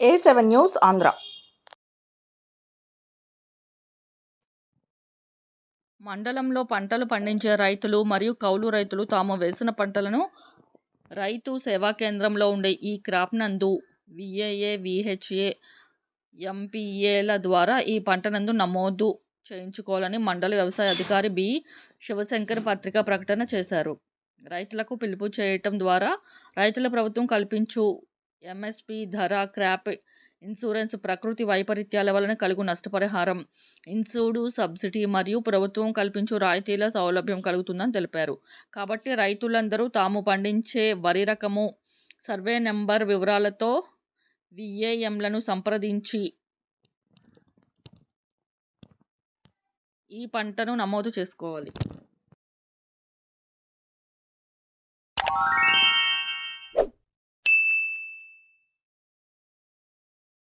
ఏ seven news Andhra మండలంలో పంటలు పండించే రైతులు మరియు కౌలు రైతులు తాము వేసిన పంటలను రైతు సేవా కేంద్రంలో ఉండే ఈ క్రాప్ నందు విఏఏ, విహెచ్ఏ, ఎంపీఏల ద్వారా ఈ పంట నందు నమోదు చేయించుకోవాలని మండల వ్యవసాయ అధికారి బి. శివశంకర్ పత్రికా ప్రకటన చేశారు. రైతులకు పిలుపు చేయటం ద్వారా రైతుల ప్రభుత్వం కల్పించు ఎంఎస్పి ధర, క్రాప్ ఇన్సూరెన్స్, ప్రకృతి వైపరీత్యాల వలన కలుగు నష్టపరిహారం, ఇన్సూడు సబ్సిడీ మరియు ప్రభుత్వం కల్పించు రాయితీల సౌలభ్యం కలుగుతుందని తెలిపారు. కాబట్టి రైతులందరూ తాము పండించే వరి రకము, సర్వే నెంబర్ వివరాలతో విఏఎంలను సంప్రదించి ఈ పంటను నమోదు చేసుకోవాలి.